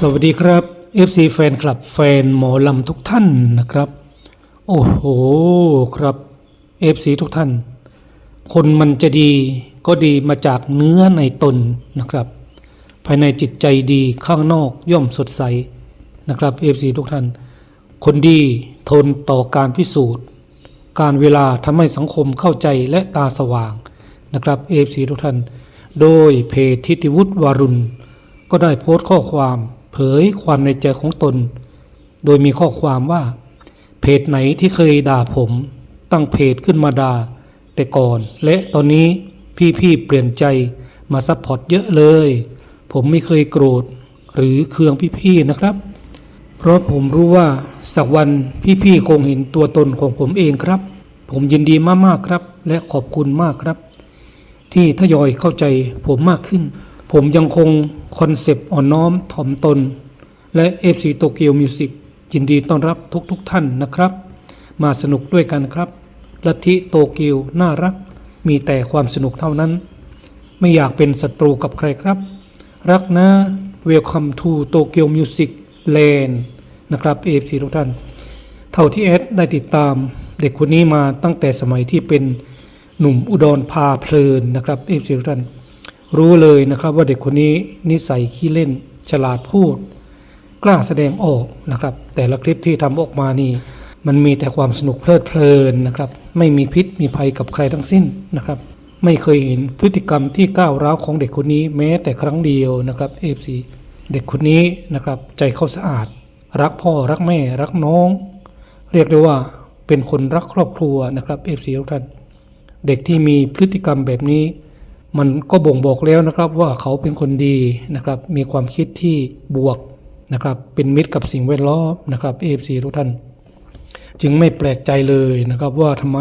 สวัสดีครับ FC แฟนคลับแฟนหมอลำทุกท่านนะครับ โอ้โหครับ FC ทุกท่าน คนมันจะดีก็ดีมาจากเนื้อในตนนะครับ ภายในจิตใจดีข้างนอกย่อมสดใสนะครับ FC ทุกท่าน คนดีทนต่อการพิสูจน์ การเวลาทำให้สังคมเข้าใจและตาสว่างนะครับ FC ทุกท่าน โดยเพจทิติวุฒิวารุณ ก็ได้โพสต์ข้อความ เผยความในใจของตน โดยมีข้อความว่า เพจไหนที่เคยด่าผม ตั้งเพจขึ้นมาด่าแต่ก่อน และตอนนี้พี่ๆเปลี่ยนใจมาซัพพอร์ตเยอะเลย ผมไม่เคยโกรธหรือเคืองพี่ๆนะครับ เพราะผมรู้ว่าสักวันพี่ๆคงเห็นตัวตนของผมเองครับ ผมยินดีมากๆครับ และขอบคุณมากครับ ที่ทยอยเข้าใจผมมากขึ้น ผมยังคงคอนเซปต์อ่อนน้อมถ่อมตน และ FC โตเกียวมิวสิกยินดีต้อนรับทุกๆทท่านนะครับ มาสนุกด้วยกันครับลัทธิโตเกียวน่ารัก มีแต่ความสนุกเท่านั้น ไม่อยากเป็นศัตรูกับใครครับ รักนะ Welcome to Tokyo Music Land นะครับ FC ทุกท่าน เท่าที่แอดได้ติดตามเด็กคนนี้มาตั้งแต่สมัยที่เป็นหนุ่มอุดรพาเพลินนะครับเอฟซีทุกท่าน รู้เลยนะครับว่าเด็กคนนี้นิสัยขี้เล่น ฉลาดพูด กล้าแสดงออกนะครับ แต่ละคลิปที่ทำออกมานี่ มันมีแต่ความสนุกเพลิดเพลินนะครับ ไม่มีพิษมีภัยกับใครทั้งสิ้นนะครับ ไม่เคยเห็นพฤติกรรมที่ก้าวร้าวของเด็กคนนี้แม้แต่ครั้งเดียวนะครับเอฟซีเด็กคนนี้นะครับใจเขาสะอาด รักพ่อรักแม่ รักน้อง เรียกได้ว่าเป็นคนรักครอบครัวนะครับเอฟซีทุกท่านเด็กที่มีพฤติกรรมแบบนี้ มันก็บ่งบอกแล้วนะครับว่าเขาเป็นคนดีนะครับ มีความคิดที่บวกนะครับ เป็นมิตรกับสิ่งแวดล้อมนะครับเอฟซีทุกท่าน จึงไม่แปลกใจเลยนะครับ ว่าทำไม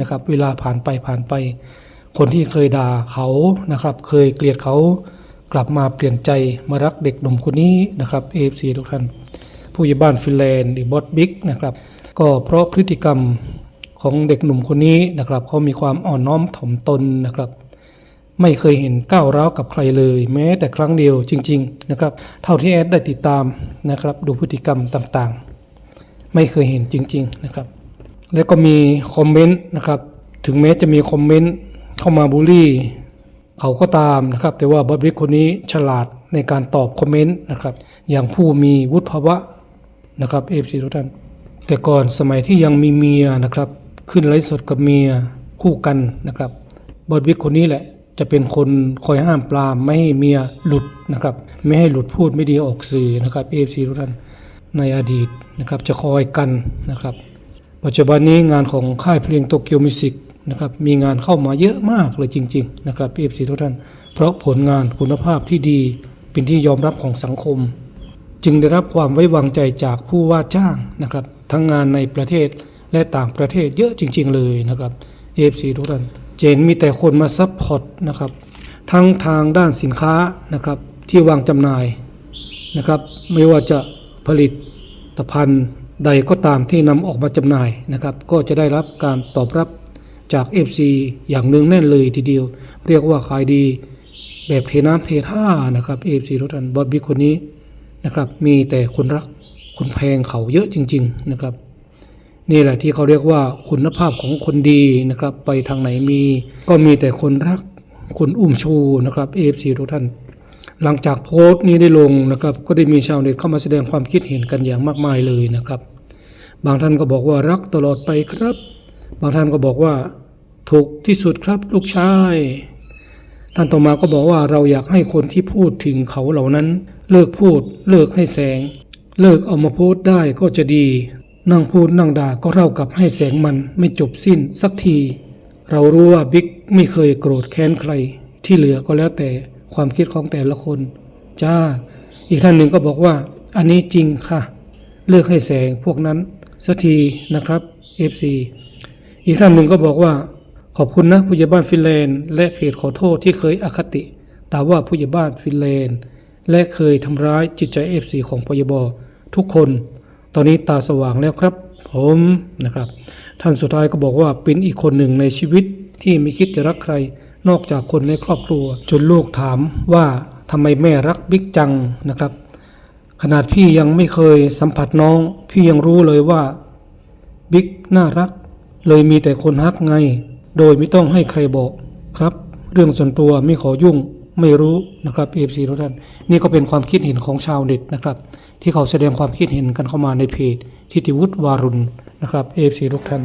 นะครับ เวลาผ่านไปผ่านไป คนที่เคยด่าเขานะครับ เคยเกลียดเขากลับมาเปลี่ยนใจมารักเด็กหนุ่มคนนี้นะครับเอฟซีทุกท่าน ผู้ใหญ่บ้านฟินแลนด์หรือบอสบิ๊กนะครับ ก็เพราะพฤติกรรมของเด็กหนุ่มคนนี้นะครับเขามีความอ่อนน้อมถ่อมตนนะครับ ไม่เคยเห็นก้าวร้าวกับใครเลย แม้แต่ครั้งเดียวจริง ๆ นะครับ เท่าที่แอดได้ติดตามนะครับ ดูพฤติกรรมต่างๆ ไม่เคยเห็นจริง ๆ นะครับ แล้วก็มีคอมเมนต์นะครับ ถึงแม้จะมีคอมเมนต์เข้ามาบูลลี่เขาก็ตามนะครับ แต่ว่าบอสบิ๊กคนนี้ฉลาดในการตอบคอมเมนต์นะครับ อย่างผู้มีวุฒิภาวะนะครับเอฟซีทุกท่านแต่ก่อนสมัยที่ยังมีเมียนะครับ ขึ้นไลฟ์สดกับเมียคู่กันนะครับบอสบิ๊กคนนี้แหละ จะเป็นคนคอยห้ามปรามไม่ให้เมียหลุดนะครับ ไม่ให้หลุดพูดไม่ดีออกสื่อนะครับเอฟซีทุกท่านในอดีตนะครับจะคอยกันนะครับ ปัจจุบันนี้งานของค่ายเพลงโตเกียวมิวสิกนะครับมีงานเข้ามาเยอะมากเลยจริง ๆ นะครับเอฟซีทุกท่าน เพราะผลงานคุณภาพที่ดีเป็นที่ยอมรับของสังคม จึงได้รับความไว้วางใจจากผู้ว่าจ้างนะครับ ทั้งงานในประเทศและต่างประเทศเยอะจริง ๆ เลยนะครับเอฟซีทุกท่าน เจนมีแต่คนมาซัพพอร์ตนะครับทั้งทางด้านสินค้านะครับที่วางจำหน่ายนะครับไม่ว่าจะผลิตภัณฑ์ใดก็ตามที่นำออกมาจำหน่ายนะครับก็จะได้รับการตอบรับจาก FC อย่างเนืองแน่นเลยทีเดียว เรียกว่าขายดีแบบเทน้ำเทท่านะครับ FC ทุกท่านบอสบิ๊กคนนี้นะครับมีแต่คนรักคนแพงเขาเยอะจริง ๆ นะครับ นี่แหละที่เขาเรียกว่าคุณภาพของคนดีนะครับ ไปทางไหนมี ก็มีแต่คนรักคนอุ้มชูนะครับ AFC ทุกท่าน หลังจากโพสต์นี้ได้ลงนะครับ ก็ได้มีชาวเน็ตเข้ามาแสดงความคิดเห็นกันอย่างมากมายเลยนะครับ บางท่านก็บอกว่ารักตลอดไปครับ บางท่านก็บอกว่าถูกที่สุดครับลูกชายท่านต่อมาก็บอกว่าเราอยากให้คนที่พูดถึงเขาเหล่านั้น เลิกพูด เลิกให้แสง เลิกเอามาโพสต์ได้ก็จะดี นั่งพูดนั่งด่าก็เท่ากับให้แสงมันไม่จบสิ้นสักที เรารู้ว่าบิ๊กไม่เคยโกรธแค้นใคร ที่เหลือก็แล้วแต่ความคิดของแต่ละคน จ้า อีกท่านหนึ่งก็บอกว่า อันนี้จริงค่ะ เลิกให้แสงพวกนั้นสักทีนะครับ FC อีกท่านหนึ่งก็บอกว่า ขอบคุณนะผู้ใหญ่บ้านฟินแลนด์และเพจขอโทษที่เคยอคติด่าว่าผู้ใหญ่บ้านฟินแลนด์และเคยทำร้ายจิตใจ FC ของพยบทุกคน ตอนนี้ตาสว่างแล้วครับ ผมนะครับ ท่านสุดท้ายก็บอกว่าเป็นอีกคนหนึ่งในชีวิตที่ไม่คิดจะรักใคร นอกจากคนในครอบครัว จนลูกถามว่าทำไมแม่รักบิ๊กจังนะครับ ขนาดพี่ยังไม่เคยสัมผัสน้อง พี่ยังรู้เลยว่าบิ๊กน่ารัก เลยมีแต่คนฮักไง โดยไม่ต้องให้ใครบอกครับ เรื่องส่วนตัวไม่ขอยุ่ง ไม่รู้นะครับเอฟซีทุกท่านนี่ก็เป็นความคิดเห็นของชาวเน็ตนะครับ ที่เขาแสดงความคิดเห็นกันเข้ามาในเพจทิติวุฒิวารุณนะครับเอฟซีทุกท่าน